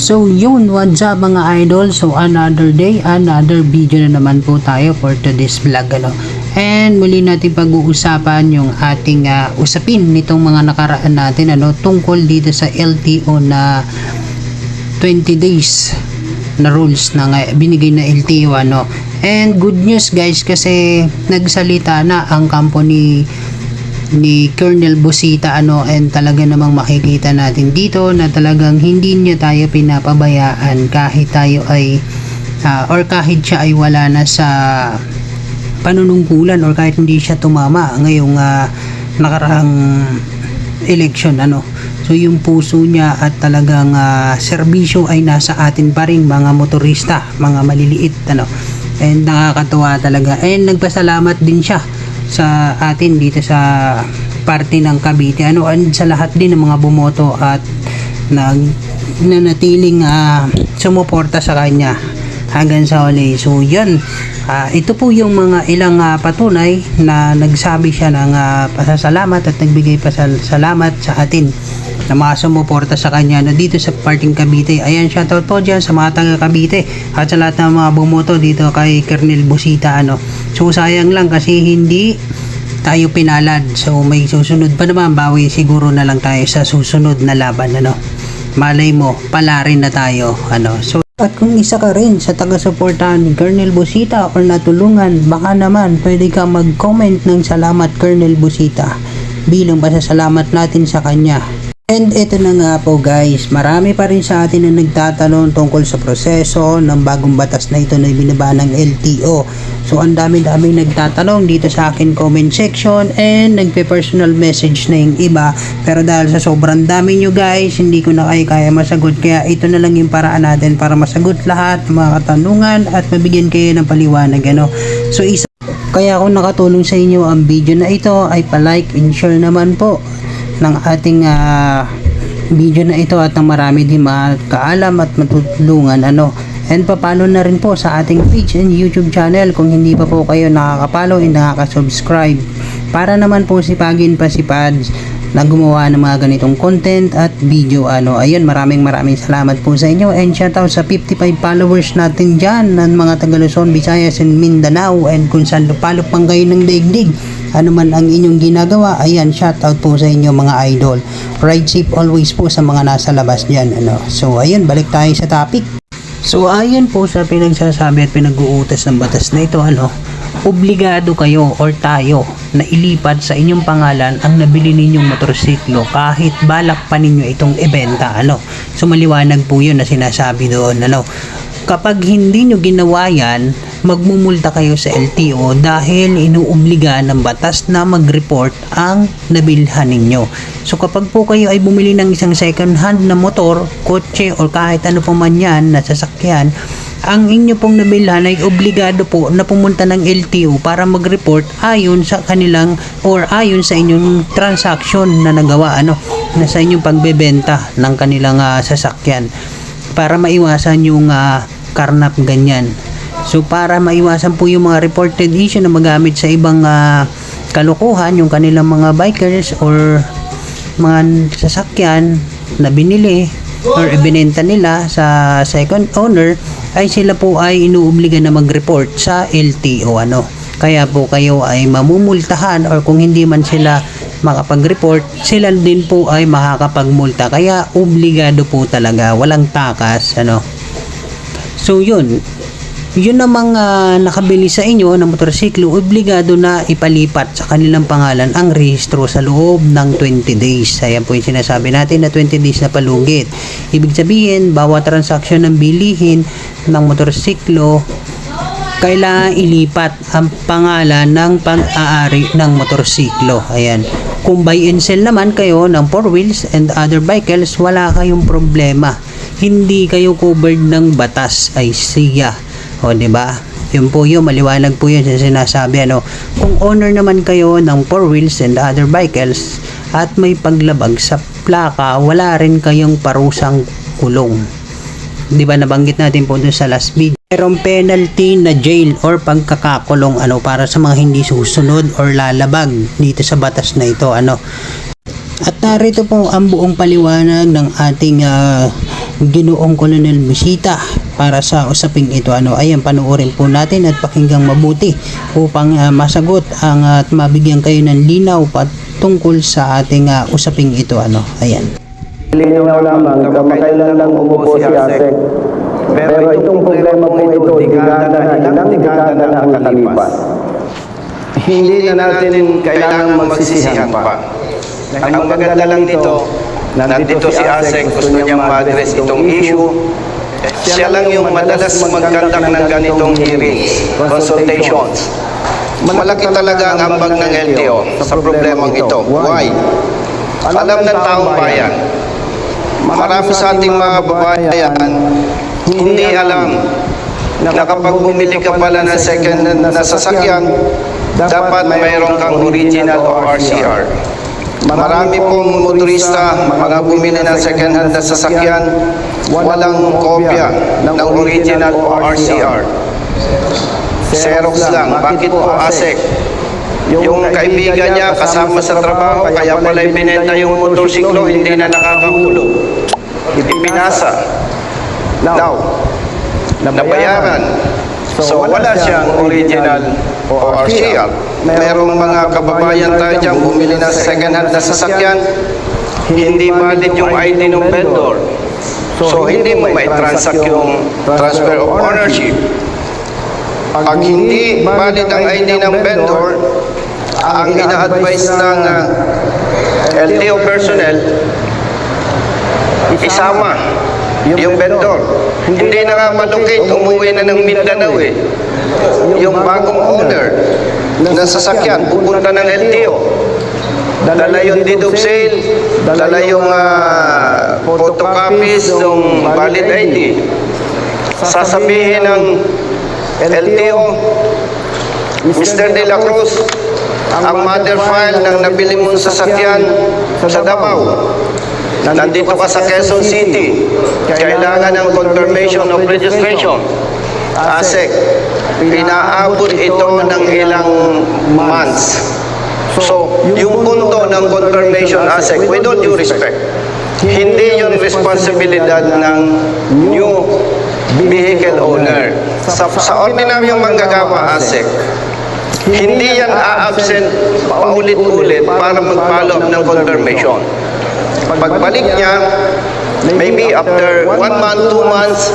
So yun, what's up mga idol? So another day, another video na naman po tayo for today's vlog ano. And muli natin pag-uusapan yung ating ah, usapin nitong mga nakaraan natin ano tungkol dito sa LTO na 20 days na rules na nga binigay na LTO ano. And good news guys kasi nagsalita na ang company ni Colonel Busita ano and talaga namang makikita natin dito na talagang hindi niya tayo pinapabayaan kahit tayo ay ah, or kahit siya ay wala na sa panunungkulan or kahit hindi siya tumama ngayong ah, nakarang election ano. So yung puso niya at talagang ah, serbisyo ay nasa atin pa rin mga motorista mga maliliit ano. And nakakatuwa talaga. And nagpasalamat din siya sa atin dito sa parte ng Cavite ano and sa lahat din ng mga bumoto at nag nanatiling ah, sumuporta sa kanya hanggang sa huli. So, yun. Ah, ito po yung mga ilang ah, patunay na nagsabi siya ng ah, pasasalamat at nagbigay pasasalamat sa atin na mga sumuporta sa kanya na dito sa parting Cavite. Ayan, shoutout po dyan sa mga taga Cavite at sa lahat ng mga bumoto dito kay Colonel Busita. Ano. So, sayang lang kasi hindi tayo pinalad. So, may susunod pa naman. Bawi siguro na lang tayo sa susunod na laban. Ano. Malay mo, pala rin na tayo. Ano. So, at kung isa ka rin sa taga-suportahan ni Colonel Busita or natulungan, baka naman pwede ka mag-comment ng salamat Colonel Busita bilang pasasalamat natin sa kanya. And ito na nga po guys, marami pa rin sa atin na nagtatanong tungkol sa proseso ng bagong batas na ito na binaba ng LTO. So ang dami-daming nagtatanong dito sa akin comment section and nagpe-personal message na yung iba. Pero dahil sa sobrang dami nyo guys, hindi ko na kayo kaya masagot. Kaya ito na lang yung paraan natin para masagot lahat ng mga katanungan at mabigyan kayo ng paliwanag. Ano? So isa kaya kung nakatulong sa inyo ang video na ito ay pa-like and share naman po ng ating ah, video na ito at ng marami din makaalam at matutulungan ano. And papalo na rin po sa ating page and YouTube channel. Kung hindi pa po kayo nakakapalo and nakaka-subscribe. Para naman po sipagin pa si Pads na gumawa ng mga ganitong content at video ano. Ayun maraming maraming salamat po sa inyo. And shoutout sa 55 followers natin dyan ng mga taga Luzon, Visayas and Mindanao. And kung saan lupalop pang kayo ng daigdig ano man ang inyong ginagawa ayan shoutout po sa inyo mga idol ride safe always po sa mga nasa labas dyan ano so ayun balik tayo sa topic So ayon po sa pinagsasabi at pinag-uutas ng batas na ito ano, obligado kayo or tayo na ilipat sa inyong pangalan ang nabili ninyong motorsiklo kahit balak pa ninyo itong ibenta ano. So maliwanag po 'yun na sinasabi doon ano. Kapag hindi nyo ginawa yan, magmumulta kayo sa LTO dahil inuobliga ng batas na mag-report ang nabilhan ninyo. So kapag po kayo ay bumili ng isang second hand na motor, kotse o kahit ano pa man yan na sasakyan, ang inyo pong nabilhan ay obligado po na pumunta ng LTO para mag-report ayon sa kanilang or ayon sa inyong transaction na nagawa ano na sa inyong pagbebenta ng kanilang ah, sasakyan para maiwasan yung ah, karnap ganyan. So para maiwasan po yung mga reported issue na magamit sa ibang ah, kalokohan yung kanilang mga bikers or mga sasakyan na binili or ibinenta nila sa second owner ay sila po ay inuobliga na mag-report sa LTO ano. Kaya po kayo ay mamumultahan or kung hindi man sila makapag-report, sila din po ay makakapagmulta. Kaya obligado po talaga, walang takas ano. So yun, yun namang ah, nakabili sa inyo ng motorsiklo, obligado na ipalipat sa kanilang pangalan ang rehistro sa loob ng 20 days. Ayan po yung sinasabi natin na 20 days na palugit. Ibig sabihin, bawat transaksyon ng bilihin ng motorsiklo, kailangan ilipat ang pangalan ng pang-aari ng motorsiklo. Ayan. Kung buy and sell naman kayo ng four wheels and other vehicles, wala kayong problema. Hindi kayo covered ng batas ay siya. O, di ba? Yun po yun, maliwanag po yun sa sinasabi. Ano? Kung owner naman kayo ng four wheels and other vehicles at may paglabag sa plaka, wala rin kayong parusang kulong. Di ba nabanggit natin po dun sa last video. Merong penalty na jail or pagkakakulong ano para sa mga hindi susunod or lalabag dito sa batas na ito ano. At narito po ang buong paliwanag ng ating ah, Ginoong Colonel Bisita para sa usaping ito ano ayan panoorin po natin at pakinggang mabuti upang ah, masagot ang at mabigyan kayo ng linaw patungkol sa ating ah, usaping ito ano ayan Linaw lamang, kamakailan lang umupo si Asek. Pero itong problema po ito, digada na, ilang digada na ang nakalipas. Hindi na natin kailangan magsisihan pa. Ang maganda lang dito, nandito si Asek, gusto niyang ma-address itong issue. Siya lang yung madalas magkandak ng ganitong hearings, consultations. Malaki talaga ang ambag ng LTO sa problemang ito. Why? Alam ng taong bayan, marami sa ating mga babayan hindi alam na kapag bumili ka pala ng second na sasakyan, dapat mayroon kang original o RCR. Marami pong motorista, mga bumili ng second hand na sasakyan, walang kopya ng original o RCR. Xerox lang. Bakit po ASEC? Yung kaibigan niya kasama sa trabaho, kaya pala ibinenta yung motorsiklo, hindi na nakakahulog. Ipinasa. Now, nabayaran. So wala siyang original o RCR. Merong mga kababayan tayo dyan bumili ng second hand na sasakyan, hindi valid yung ID ng vendor. So hindi mo may transact yung transfer of ownership. Pag hindi valid ang ID ng vendor, ang ina-advise ng uh, LTO personnel, isama yung vendor. Hindi na nga malukit, umuwi na ng Mindanao eh. Yung bagong owner ng sasakyan, pupunta ng LTO. Dala yung deed of sale, dala yung uh, photocopies ng valid ID. Sasabihin ng LTO, Mr. De La Cruz, ang mother file ng nabili mong sasakyan sa Davao. Nandito ka sa Quezon City. Kailangan ng confirmation of registration. ASEC, pinaabot ito ng ilang months. So, yung punto ng confirmation ASEC, with all due respect, hindi yun responsibilidad ng new vehicle owner. Sa, sa ordinaryong manggagawa ASEC, hindi yan a-absent paulit-ulit para mag-follow up ng confirmation. Pagbalik niya, maybe after one month, two months,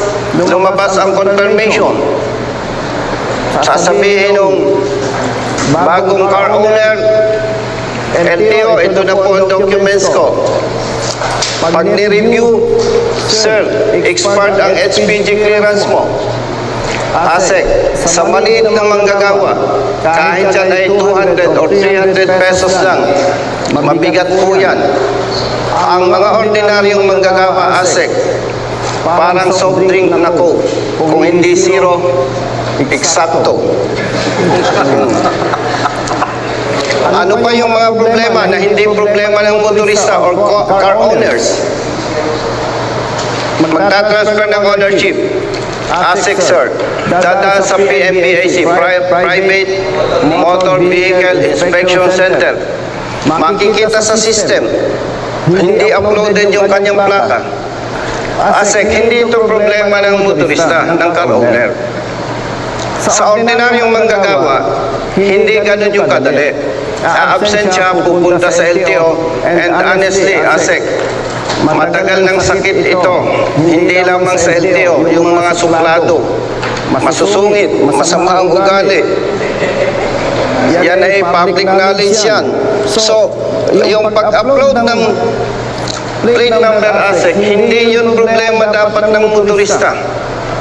lumabas ang confirmation. Sasabihin ng bagong car owner, LTO, ito na po ang documents ko. Pag ni-review, sir, expired ang HPG clearance mo. ASEC, sa maliit na manggagawa, kahit yan ay 200 or 300 pesos lang, mabigat po yan. Ang mga ordinaryong manggagawa, ASEC, parang soft drink na coke. Kung hindi zero, eksakto. Ano pa yung mga problema na hindi problema ng motorista or car owners? Magtatransfer ng ownership. ASIC, sir. Dadaan sa PMPAC, Pri- Private Motor Vehicle Inspection Center. Makikita sa system. Hindi uploaded yung kanyang plaka. ASIC, hindi ito problema ng motorista, ng car owner. Sa ordinaryong manggagawa, hindi ganun yung kadali. A-absent siya, pupunta sa LTO, and honestly, ASEC, matagal ng sakit ito. Hindi lamang sa LTO, yung mga suplado, masusungit, masama ang ugali. Yan ay public knowledge yan. So, yung pag-upload ng plate number ASEC, hindi yun problema dapat ng motorista.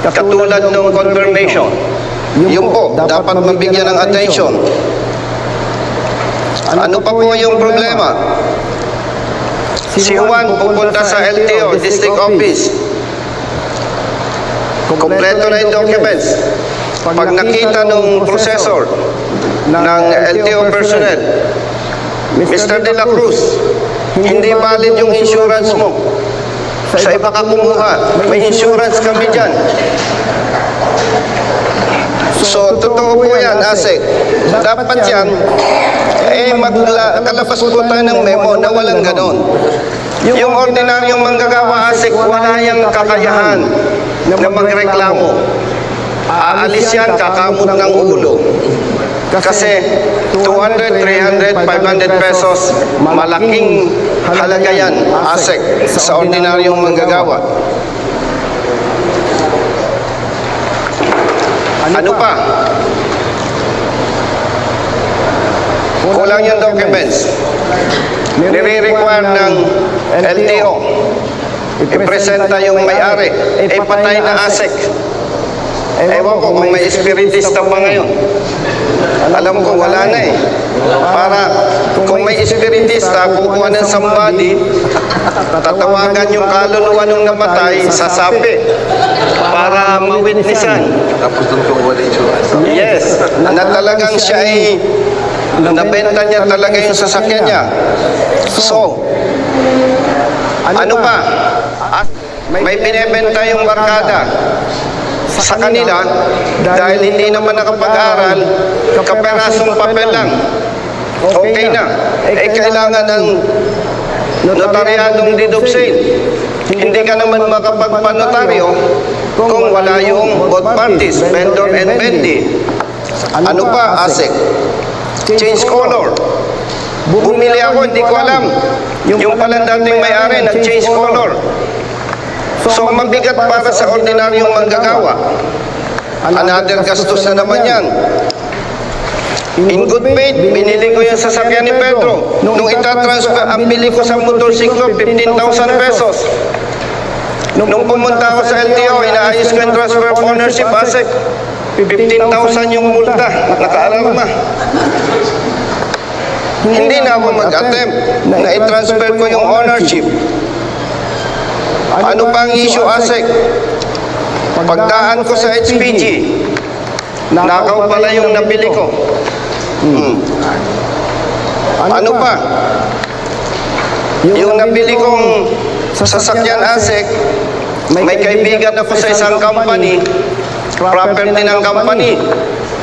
Katulad ng confirmation. Yung po, dapat mabigyan ng attention. Ano pa po yung problema? Si Juan pupunta sa LTO, District Office. Kompleto na yung documents. Pag nakita nung processor ng LTO personnel, Mr. De La Cruz, hindi valid yung insurance mo. Sa iba ka kumuha, may insurance kami dyan. So, totoo po yan, ASEC. Dapat yan, eh, magla, kalabas po tayo ng memo na walang ganon. Yung ordinaryong manggagawa asik, wala yung kakayahan na magreklamo. Aalis yan, kakamot ng ulo. Kasi 200, 300, 500 pesos, malaking halaga yan, asik, sa ordinaryong manggagawa. Ano pa? Kulang yung documents. Nire-require ng LTO. Ipresenta yung may-ari. Eh, patay na ASEC. Ewan ko kung may espiritista pa ngayon. Alam ko wala na eh. Para kung may espiritista, kukuha ng somebody, tatawagan yung kaluluwa nung namatay, sasapi. Para mawitnessan. Tapos wala yung Yes, na talagang siya ay nabenta niya talaga yung sasakyan niya. So, ano pa? At may binebenta yung barkada sa kanila dahil hindi naman nakapag-aral, kaperasong papel lang. Okay na. Eh, kailangan ng notaryadong deed of sale. Hindi ka naman makapagpanotaryo kung wala yung both parties, vendor and vendee. Ano pa, ASIC? Change color. Bumili ako, hindi ko alam. Yung pala dating may-ari, nag-change color. So, mabigat para sa ordinaryong manggagawa. Another gastos na naman yan. In good faith, binili ko yung sasakyan ni Pedro. Nung itatransfer, ang bili ko sa motorsiklo, 15,000 pesos. Nung pumunta ako sa LTO, inaayos ko yung transfer of ownership, ASEC. 15,000 yung multa, nakaalarma. Hindi na ako mag-attempt na i-transfer ko yung ownership. Ano pang issue, ASEC? Pagdaan ko sa HPG, nakaw pala yung nabili ko. Hmm. Ano pa? Yung nabili kong sasakyan ASEC, may kaibigan ako sa isang company, property ng company.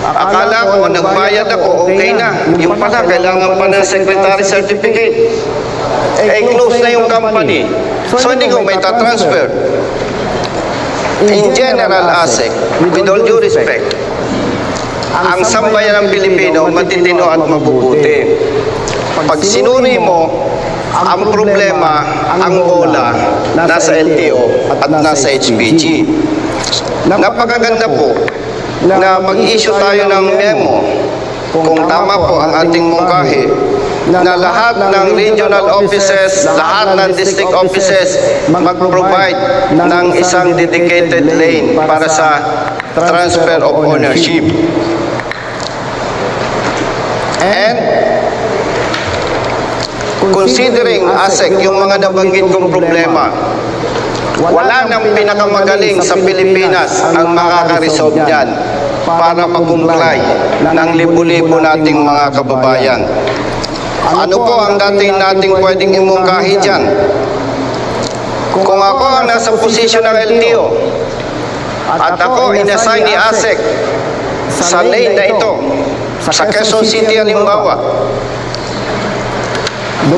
Akala ko, nagbayad ako, okay na. Yung pala, kailangan pa ng secretary certificate. Eh, close na yung company. So, hindi ko may tatransfer. In general, ASEC, with all due respect, ang sambayan ng Pilipino, matitino at mabubuti. Pag sinuri mo, ang problema, ang bola, nasa LTO at nasa HPG. Napakaganda po na mag-issue tayo ng memo kung tama po ang ating mungkahi na lahat ng regional offices, lahat ng district offices mag-provide ng isang dedicated lane para sa transfer of ownership. And considering ASEC yung mga nabanggit kong problema, wala nang pinakamagaling sa Pilipinas ang makaka-resolve niyan para mag-comply ng libo-libo nating mga kababayan. Ano po ang dating nating pwedeng imungkahi dyan? Kung ako ang nasa posisyon ng LTO at ako inassign ni ASEC sa lane na ito, sa Quezon City halimbawa,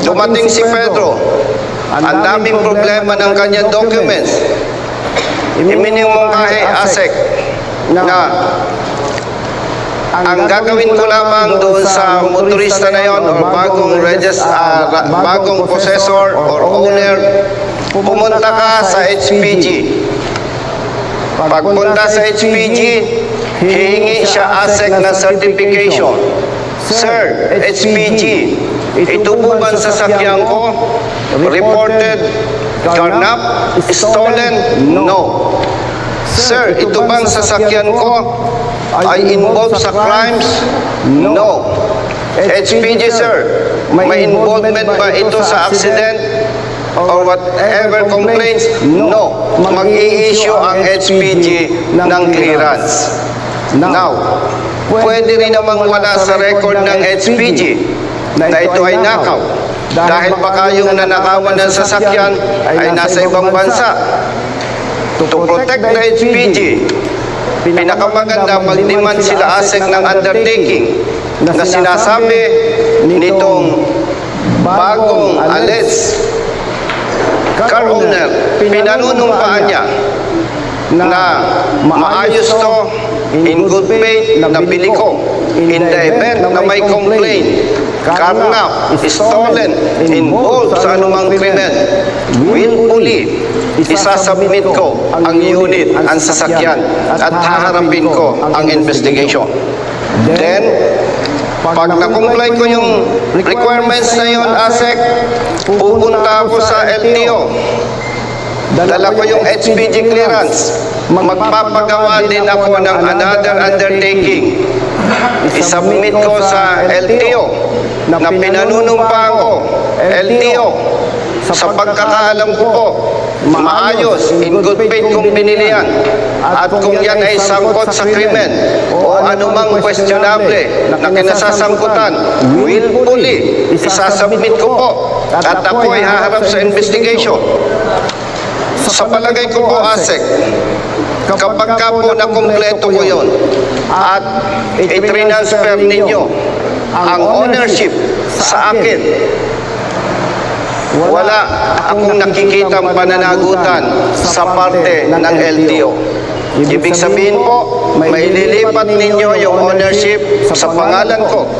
dumating si Pedro, ang daming problema ng kanyang documents. Iminimungkahi ASEC na ang gagawin ko lamang doon sa motorista na yon or bagong regis, ah, ra- bagong possessor or owner, pumunta ka sa HPG. Pagpunta sa HPG, hihingi siya ASEC na certification. Sir, HPG, ito po ba sasakyan ko? Reported, carnap, stolen? No. Sir, ito bang sasakyan ko ay involved sa crimes? No. HPG, sir, may involvement ba ito sa accident or whatever complaints? No. Mag-i-issue ang HPG ng clearance. Now, pwede rin namang wala sa record ng HPG na ito ay nakaw. dahil baka yung nanakawan ng sasakyan ay nasa ibang bansa. To protect the HPG, pinakamaganda mag-demand sila ASEC ng undertaking na sinasabi nitong bagong alis car owner, pinanunumpaan niya na maayos to, in good faith, nabili ko. In the event na may complaint, carnap, stolen, involved sa anumang krimen, willfully, isasubmit ko ang unit, ang sasakyan, at haharapin ko ang investigation. Then, pag na-comply ko yung requirements na yun, ASEC, pupunta ako sa LTO. Dala ko yung HPG clearance. Magpapagawa din ako ng another undertaking. Isubmit ko sa LTO na pinanunumpa ko. LTO, sa pagkakaalam ko po, maayos, in good faith kung pinili yan. At kung yan ay sangkot sa krimen o anumang questionable na kinasasangkutan, willfully, isasubmit ko po. At ako ay haharap sa investigation. Sa palagay ko po, ASEC, kapag ka po nakumpleto ko yun at i-transfer ninyo ang ownership sa akin, wala akong nakikitang pananagutan sa parte ng LTO. Ibig sabihin po, may lilipat ninyo yung ownership sa pangalan ko.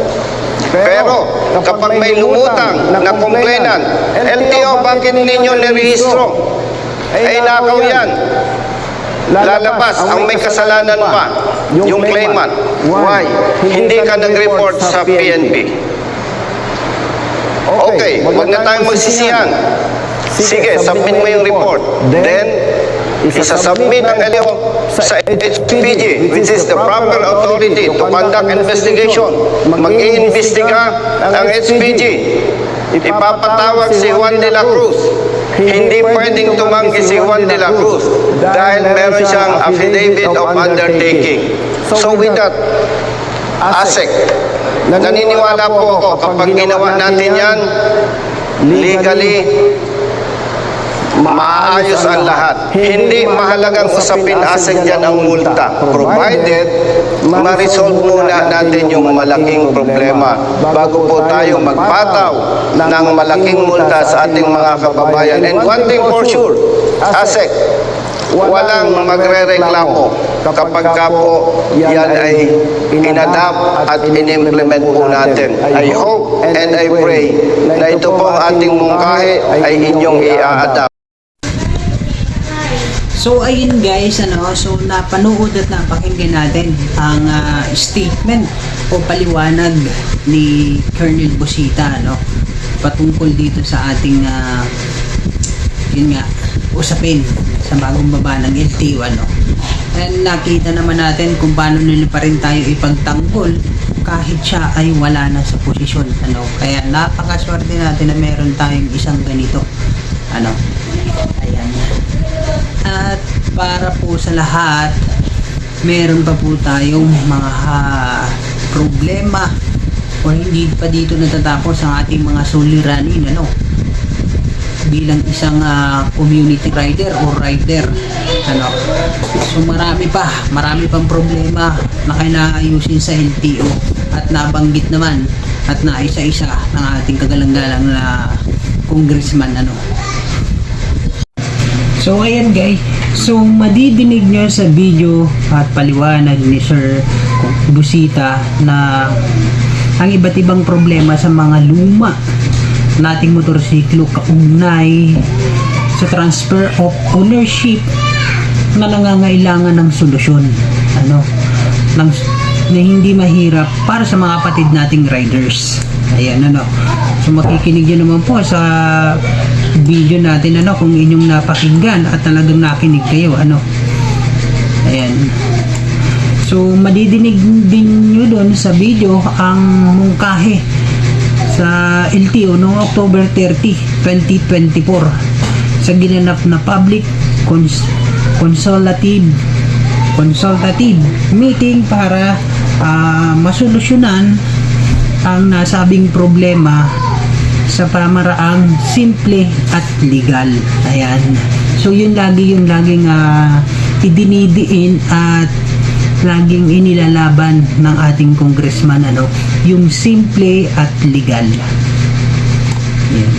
Pero kapag may lumutang na complainant, LTO, bakit ninyo nirehistro? Ay nakaw yan. Lalabas ang may kasalanan pa, yung claimant. Why? Hindi ka nag-report sa PNP. Okay, wag na tayong magsisihan. Sige, submit mo yung report. Then, isasubmit ang LTO sa HPG, which is the proper authority to conduct investigation. Mag-iimbestiga ang HPG. Ipapatawag si Juan de la Cruz. Hindi pwedeng tumanggi si Juan de la Cruz dahil meron siyang affidavit of undertaking. So with that, ASEC, naniniwala po ako kapag ginawa natin yan, legally, maayos ang lahat. Hindi mahalagang usapin ASEC dyan ang multa. Provided, ma-resolve muna natin yung malaking problema bago po tayo magpataw ng malaking multa sa ating mga kababayan. And one thing for sure, ASEC, walang magre-reklamo kapag ka po yan ay inadapt at in-implement po natin. I hope and I pray na ito po ating mungkahi ay inyong i-adapt. So ayun guys, ano, so napanood at napakinggan natin ang ah, statement o paliwanag ni Colonel Bosita, no, patungkol dito sa ating ah, yun nga, usapin sa bagong baba ng LTO, ano. And nakita naman natin kung paano nila pa rin tayo ipagtanggol kahit siya ay wala na sa posisyon, ano. Kaya napakaswerte natin na meron tayong isang ganito, ano. At para po sa lahat, meron pa po tayong mga problema o hindi pa dito natatapos ang ating mga suliranin ano bilang isang ah, community rider o rider ano. So marami pa marami pang problema na kailangan sa LTO at nabanggit naman at naisa-isa ng ating kagalang-galang na congressman ano So ayan guys, so madidinig nyo sa video at paliwanag ni Sir Busita na ang iba't ibang problema sa mga luma nating motorsiklo kaugnay sa transfer of ownership na nangangailangan ng solusyon. Ano? Ng, na hindi mahirap para sa mga kapatid nating riders. Ayan ano. So makikinig nyo naman po sa video natin ano kung inyong napakinggan at talagang nakinig kayo ano. Ayan. So madidinig din nyo doon sa video ang mungkahe sa LTO noong October 30, 2024 sa ginanap na public cons- consultative consultative meeting para ah, masolusyonan ang nasabing problema sa pamaraang simple at legal. Ayan. So yun lagi yung laging ah, idinidiin at laging inilalaban ng ating congressman ano, yung simple at legal. Yan.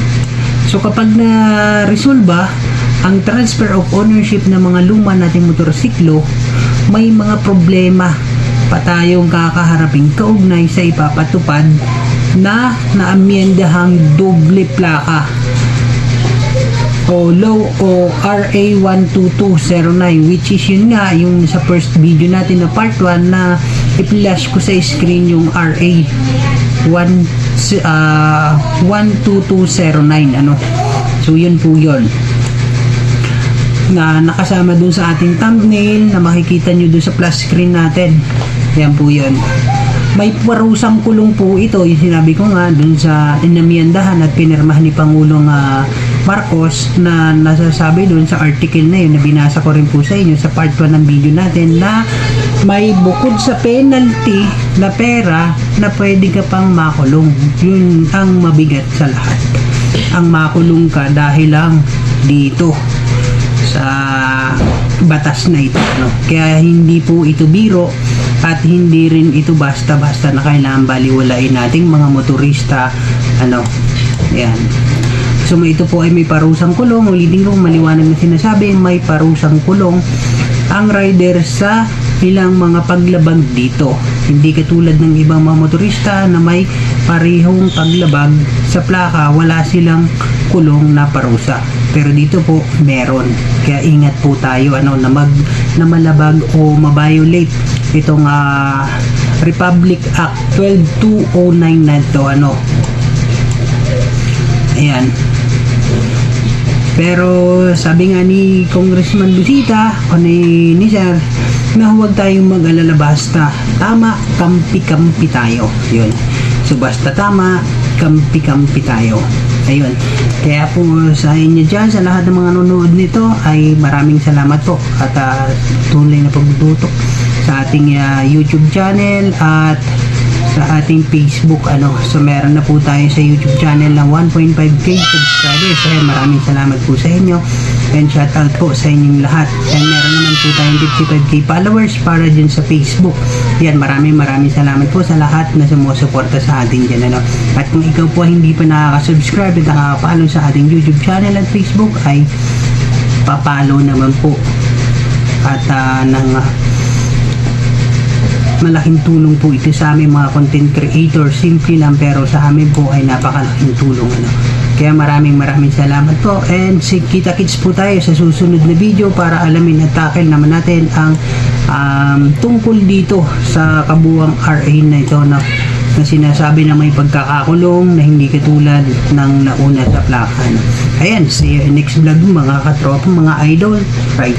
So kapag na-resolve ang transfer of ownership ng mga luma nating motorsiklo, may mga problema pa tayong kakaharaping kaugnay sa ipapatupad na naamyendahang doble plaka. O low o RA 12209 which is yun nga yung sa first video natin na part 1 na i-flash ko sa screen yung RA 1 ah, 12209 ano. So yun po yun. Na nakasama dun sa ating thumbnail na makikita nyo dun sa plus screen natin. Yan po yun may parusang kulong po ito yung sinabi ko nga dun sa inamiyandahan at pinirmahan ni Pangulong ah, Marcos na nasasabi dun sa article na yun na binasa ko rin po sa inyo sa part 1 ng video natin na may bukod sa penalty na pera na pwede ka pang makulong yun ang mabigat sa lahat ang makulong ka dahil lang dito sa batas na ito. No? Kaya hindi po ito biro at hindi rin ito basta-basta na kailangan baliwalain nating mga motorista. Ano, yan. So ito po ay may parusang kulong. Ulitin ko maliwanag na sinasabi, may parusang kulong ang rider sa ilang mga paglabag dito. Hindi katulad ng ibang mga motorista na may parehong paglabag sa plaka, wala silang kulong na parusa. Pero dito po meron. Kaya ingat po tayo ano na mag na malabag o mabiolate itong ah, Republic Act 12209 na ito ano. Ayan. Pero sabi nga ni Congressman Busita o ni, ni na huwag tayong mag-alala basta tama, kampi-kampi tayo. Yun. So basta tama, kampi-kampi tayo. Ayun. Kaya po sa inyo dyan, sa lahat ng mga nanonood nito ay maraming salamat po at uh, tunay na pagtutok sa ating ah, YouTube channel at sa ating Facebook. Ano so meron na po tayo sa YouTube channel ng 1.5k subscribers. Eh maraming salamat po sa inyo. And shout out po sa inyong lahat. And meron naman po tayong 55k followers para dyan sa Facebook yan maraming maraming salamat po sa lahat na sumusuporta sa atin dyan ano at kung ikaw po hindi pa nakaka-subscribe at nakaka-follow sa ating YouTube channel at Facebook ay papalo naman po at ah, ng ah, malaking tulong po ito sa aming mga content creator. Simple lang pero sa amin po ay napakalaking tulong. Ano. Kaya maraming maraming salamat po and si kita kits po tayo sa susunod na video para alamin at tackle naman natin ang um, tungkol dito sa kabuwang RA na ito na, na sinasabi na may pagkakakulong na hindi katulad ng nauna sa plaka. Ano. Ayan, see you next vlog mga katropa, mga idol. Right.